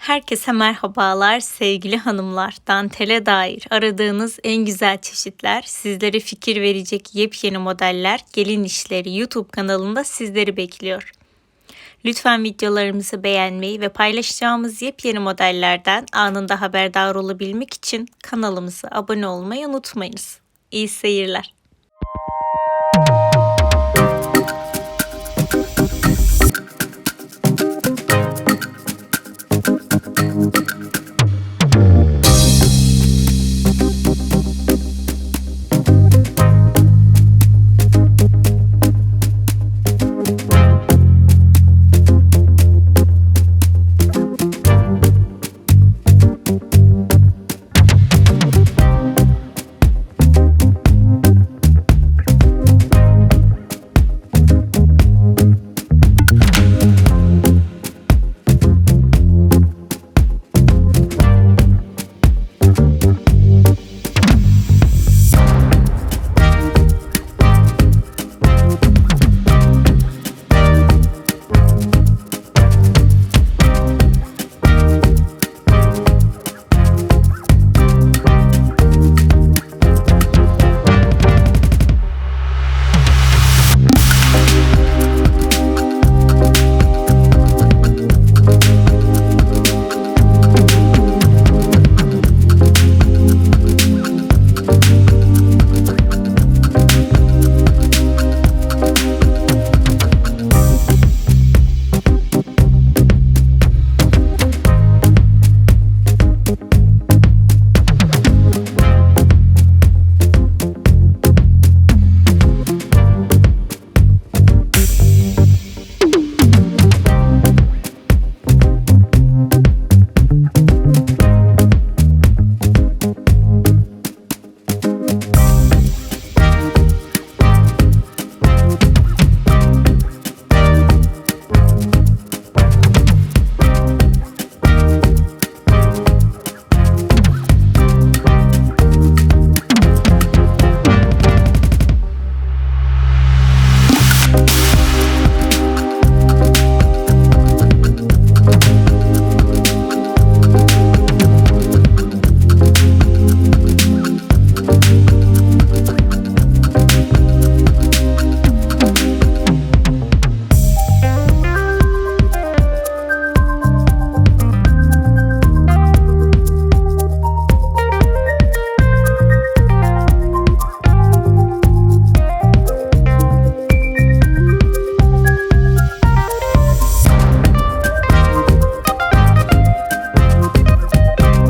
Herkese merhabalar sevgili hanımlar. Dantele dair aradığınız en güzel çeşitler, sizlere fikir verecek yepyeni modeller, gelin işleri YouTube kanalında sizleri bekliyor. Lütfen videolarımızı beğenmeyi ve paylaşacağımız yepyeni modellerden anında haberdar olabilmek için kanalımıza abone olmayı unutmayınız. İyi seyirler.